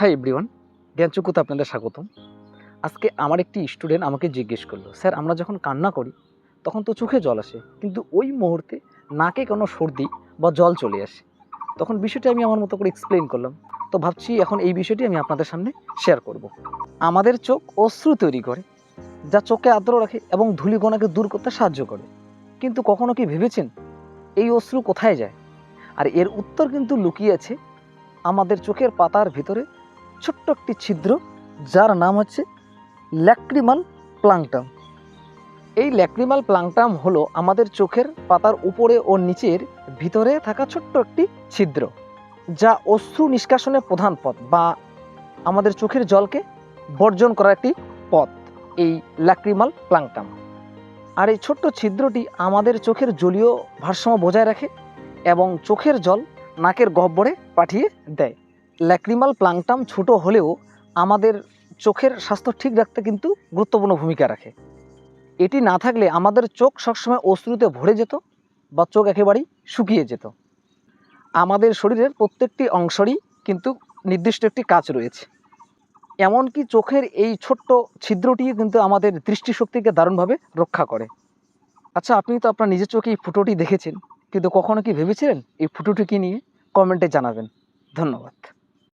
Hi everyone জ্ঞানচক্ষুতে আপনাদের স্বাগতম। আজকে আমার একটি স্টুডেন্ট আমাকে জিজ্ঞেস করল, স্যার, আমরা যখন কান্না করি, তখন তো চোখে জল আসে, কিন্তু ওই মুহূর্তে নাকে কোনো সর্দি বা জল চলে আসে। তখন বিষয়টি আমি আমার মতো করে এক্সপ্লেন করলাম। তো ভাবছি এখন এই বিষয়টি আমি আপনাদের সামনে শেয়ার করব। আমাদের চোখ অশ্রু তৈরি করে, যা চোখে আদ্র রাখে এবং ধূলিকণাকে দূর করতে সাহায্য করে। কিন্তু কখনো কি ভেবেছেন এই অশ্রু কোথায় যায়? আর এর উত্তর কিন্তু লুকিয়ে আছে আমাদের চোখের পাতার ভিতরে ছোট্ট একটি ছিদ্র, যার নাম হচ্ছে ল্যাক্রিমাল প্লাংটাম। এই ল্যাক্রিমাল প্লাংটাম হলো আমাদের চোখের পাতার উপরে ও নিচের ভিতরে থাকা ছোট্ট একটি ছিদ্র, যা অশ্রু নিষ্কাশনের প্রধান পথ বা আমাদের চোখের জলকে বর্জন করার একটি পথ, এই ল্যাক্রিমাল প্লাংটাম। আর এই ছোট্ট ছিদ্রটি আমাদের চোখের জলীয় ভারসাম্য বজায় রাখে এবং চোখের জল নাকের গহ্বরে পাঠিয়ে দেয়। ল্যাক্রিমাল প্লাংটাম ছোট হলেও আমাদের চোখের স্বাস্থ্য ঠিক রাখতে কিন্তু গুরুত্বপূর্ণ ভূমিকা রাখে। এটি না থাকলে আমাদের চোখ সবসময় অশ্রুতে ভরে যেত বা চোখ একেবারেই শুকিয়ে যেত। আমাদের শরীরের প্রত্যেকটি অংশেরই কিন্তু নির্দিষ্ট একটি কাজ রয়েছে। এমনকি চোখের এই ছোট্ট ছিদ্রটি কিন্তু আমাদের দৃষ্টিশক্তিকে দারুণভাবে রক্ষা করে। আচ্ছা আপনি তো আপনার নিজের চোখে এই ফুটোটি দেখেছেন, কিন্তু কখনো কি ভেবেছিলেন এই ফুটোটি কি নিয়ে? কমেন্টে জানাবেন। ধন্যবাদ।